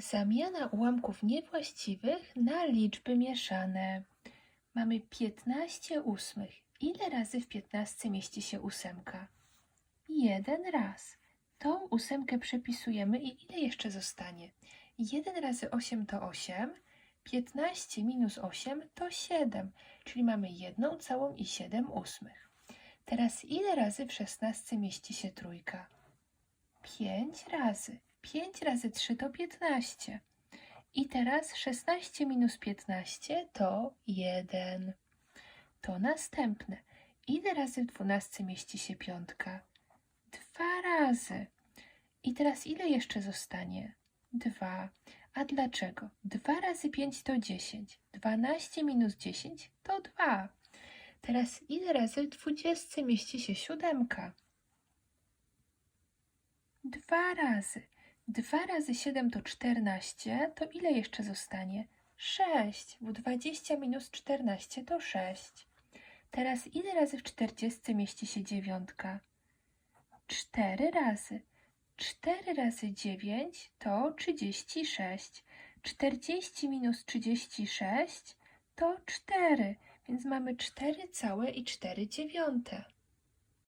Zamiana ułamków niewłaściwych na liczby mieszane. Mamy 15 ósmych. Ile razy w 15 mieści się ósemka? Jeden raz. Tą ósemkę przepisujemy i ile jeszcze zostanie? 1 razy 8 to 8, 15 minus 8 to 7, czyli mamy jedną całą i 7 ósmych. Teraz ile razy w 16 mieści się trójka? 5 razy. 5 razy 3 to 15. I teraz 16 minus 15 to 1. To następne. Ile razy w 12 mieści się piątka? Dwa razy. I teraz ile jeszcze zostanie? Dwa. A dlaczego? 2 razy 5 to 10. 12 minus 10 to 2. Teraz ile razy w 20 mieści się siódemka? Dwa razy. 2 razy 7 to 14, to ile jeszcze zostanie? 6, bo 20 minus 14 to 6. Teraz ile razy w 40 mieści się dziewiątka? 4 razy. 4 razy 9 to 36. 40 minus 36 to 4, więc mamy 4 całe i 4 dziewiąte.